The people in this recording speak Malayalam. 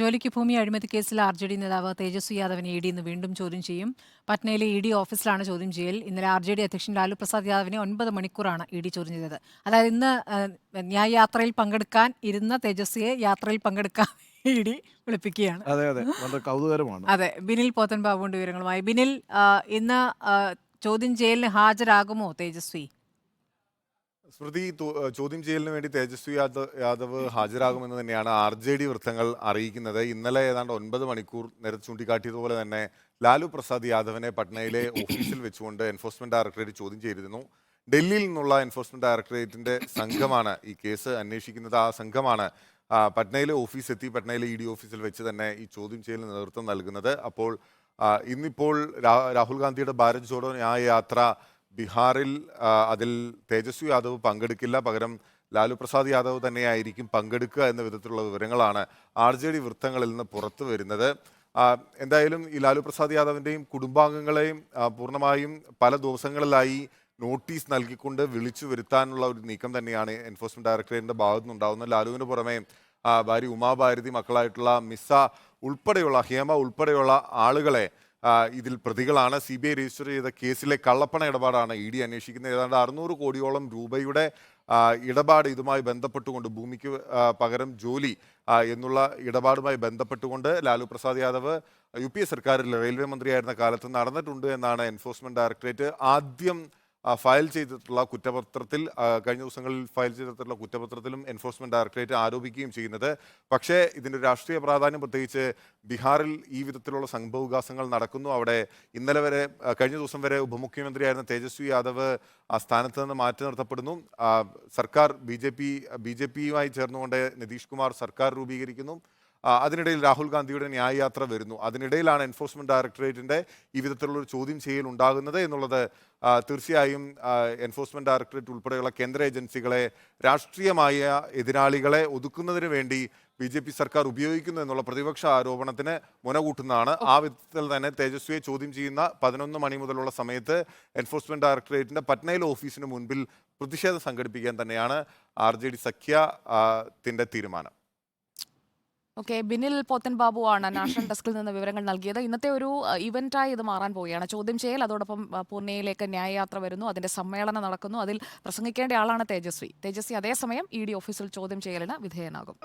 ജോലിക്ക് ഭൂമി അഴിമതി കേസിൽ ആർ ജെ ഡി നേതാവ് തേജസ്വി യാദവിനെ ഇ ഡി ഇന്ന് വീണ്ടും ചോദ്യം ചെയ്യും. പട്നയിലെ ഇ ഡി ഓഫീസിലാണ് ചോദ്യം ചെയ്യൽ. ഇന്നലെ ആർ ജെ ഡി അധ്യക്ഷൻ ലാലു പ്രസാദ് യാദവിനെ ഒൻപത് മണിക്കൂറാണ് ഇ ഡി ചോദ്യം ചെയ്തത്. അതായത് ഇന്ന് ന്യായയാത്രയിൽ പങ്കെടുക്കാൻ ഇരുന്ന തേജസ്വിയെ യാത്രയിൽ പങ്കെടുക്കാൻ ഇ ഡി വിളിപ്പിക്കുകയാണ്. അതെ അതെ. വളരെ കൗതുകരമാണ് അതെ. ബിനിൽ പോത്തൻ ബാബുവിന്റെ വിവരങ്ങളുമായി. ബിനിൽ ഇന്ന് ചോദ്യം ചെയ്യലിന് ഹാജരാകുമോ തേജസ്വി? സ്മൃതി ചോദ്യം ചെയ്യലിന് വേണ്ടി തേജസ്വി യാദവ് ഹാജരാകുമെന്ന് തന്നെയാണ് ആർ ജെ ഡി വൃത്തങ്ങൾ അറിയിക്കുന്നത്. ഇന്നലെ ഏതാണ്ട് ഒൻപത് മണിക്കൂർ നേരെ ചൂണ്ടിക്കാട്ടിയതുപോലെ തന്നെ ലാലു പ്രസാദ് യാദവിനെ പട്നയിലെ ഓഫീസിൽ വെച്ചുകൊണ്ട് എൻഫോഴ്സ്മെന്റ് ഡയറക്ടറേറ്റ് ചോദ്യം ചെയ്തിരുന്നു. ഡൽഹിയിൽ നിന്നുള്ള എൻഫോഴ്സ്മെന്റ് ഡയറക്ടറേറ്റിന്റെ സംഘമാണ് ഈ കേസ് അന്വേഷിക്കുന്നത്. ആ സംഘമാണ് പട്നയിലെ ഓഫീസ് എത്തി പട്നയിലെ ഇ ഡി ഓഫീസിൽ വെച്ച് തന്നെ ഈ ചോദ്യം ചെയ്യലിന് നേതൃത്വം നൽകുന്നത്. അപ്പോൾ ഇന്നിപ്പോൾ രാഹുൽ ഗാന്ധിയുടെ ഭാരത് ജോഡോ ന്യായ യാത്ര ബീഹാറിൽ അതിൽ തേജസ്വി യാദവ് പങ്കെടുക്കില്ല. പകരം ലാലു പ്രസാദ് യാദവ് തന്നെയായിരിക്കും പങ്കെടുക്കുക എന്ന വിധത്തിലുള്ള വിവരങ്ങളാണ് ആർ ജെ ഡി വൃത്തങ്ങളിൽ നിന്ന് പുറത്തു വരുന്നത്. എന്തായാലും ഈ ലാലു പ്രസാദ് യാദവിന്റെയും കുടുംബാംഗങ്ങളെയും പൂർണമായും പല ദിവസങ്ങളിലായി നോട്ടീസ് നൽകിക്കൊണ്ട് വിളിച്ചു വരുത്താനുള്ള ഒരു നീക്കം തന്നെയാണ് എൻഫോഴ്സ്മെന്റ് ഡയറക്ടറേറ്റിന്റെ ഭാഗത്തു നിന്നുണ്ടാകുന്നത് ലാലുവിന് പുറമെ ഭാര്യ ഉമാഭാരതി മക്കളായിട്ടുള്ള മിസ്സ ഉൾപ്പെടെയുള്ള ഹേമ ഉൾപ്പെടെയുള്ള ആളുകളെ ഇതിൽ പ്രതികളാണ്. സി ബി ഐ രജിസ്റ്റർ ചെയ്ത കേസിലെ കള്ളപ്പണ ഇടപാടാണ് ഇ ഡി അന്വേഷിക്കുന്നത്. ഏതാണ്ട് അറുന്നൂറ് കോടിയോളം രൂപയുടെ ഇടപാട് ഇതുമായി ബന്ധപ്പെട്ടുകൊണ്ട് ഭൂമിക്ക് പകരം ജോലി എന്നുള്ള ഇടപാടുമായി ബന്ധപ്പെട്ടുകൊണ്ട് Lalu Prasad Yadav U P A സർക്കാരിൽ റെയിൽവേ മന്ത്രിയായിരുന്ന കാലത്ത് നടന്നിട്ടുണ്ട് എന്നാണ് എൻഫോഴ്സ്മെന്റ് ഡയറക്ടറേറ്റ് ആദ്യം ഫയൽ ചെയ്തിട്ടുള്ള കുറ്റപത്രത്തിൽ കഴിഞ്ഞ ദിവസങ്ങളിൽ ഫയൽ ചെയ്തിട്ടുള്ള കുറ്റപത്രത്തിലും എൻഫോഴ്സ്മെന്റ് ഡയറക്ടറേറ്റ് ആരോപിക്കുകയും ചെയ്യുന്നത്. പക്ഷേ ഇതിന്റെ രാഷ്ട്രീയ പ്രാധാന്യം പ്രത്യേകിച്ച് ബീഹാറിൽ ഈ വിധത്തിലുള്ള സംഭവവികാസങ്ങൾ നടക്കുന്നു. അവിടെ ഇന്നലെ വരെ കഴിഞ്ഞ ദിവസം വരെ ഉപമുഖ്യമന്ത്രിയായിരുന്ന തേജസ്വി യാദവ് ആ സ്ഥാനത്ത് നിന്ന് മാറ്റി നിർത്തപ്പെടുന്നു. സർക്കാർ B J P B J പിയുമായി ചേർന്നുകൊണ്ട് നിതീഷ് കുമാർ സർക്കാർ രൂപീകരിക്കുന്നു. അതിനിടയിൽ രാഹുൽ ഗാന്ധിയുടെ ന്യായയാത്ര വരുന്നു. അതിനിടയിലാണ് എൻഫോഴ്സ്മെന്റ് ഡയറക്ടറേറ്റിന്റെ ഈ വിധത്തിലുള്ള ഒരു ചോദ്യം ചെയ്യൽ ഉണ്ടാകുന്നത് എന്നുള്ളത് തീർച്ചയായും എൻഫോഴ്സ്മെന്റ് എൻഫോഴ്സ്മെന്റ് ഡയറക്ടറേറ്റ് ഉൾപ്പെടെയുള്ള കേന്ദ്ര ഏജൻസികളെ രാഷ്ട്രീയമായ എതിരാളികളെ ഒതുക്കുന്നതിന് വേണ്ടി ബി ജെ പി സർക്കാർ ഉപയോഗിക്കുന്നു എന്നുള്ള പ്രതിപക്ഷ ആരോപണത്തിന് മുനകൂട്ടുന്നതാണ്. ആ വിധത്തിൽ തന്നെ തേജസ്വിയെ ചോദ്യം ചെയ്യുന്ന പതിനൊന്ന് മണി മുതലുള്ള സമയത്ത് എൻഫോഴ്സ്മെന്റ് ഡയറക്ടറേറ്റിന്റെ പട്നയിലെ ഓഫീസിന് മുൻപിൽ പ്രതിഷേധം സംഘടിപ്പിക്കാൻ തന്നെയാണ് ആർ ജെ ഡി സഖ്യത്തിന്റെ തീരുമാനം. ഓക്കെ ബിനിൽ പോത്തൻ ബാബു ആണ് നാഷണൽ ഡെസ്കിൽ നിന്ന് വിവരങ്ങൾ നൽകിയത്. ഇന്നത്തെ ഒരു ഇവന്റായി ഇത് മാറാൻ പോവുകയാണ്. ചോദ്യം ചെയ്യൽ അതോടൊപ്പം പൂനെയിലേക്ക് ന്യായയാത്ര വരുന്നു അതിന്റെ സമ്മേളനം നടക്കുന്നു. അതിൽ പ്രസംഗിക്കേണ്ട ആളാണ് തേജസ്വി. തേജസ്വി അതേസമയം ഇ ഡി ഓഫീസിൽ ചോദ്യം ചെയ്യലിന് വിധേയനാകും.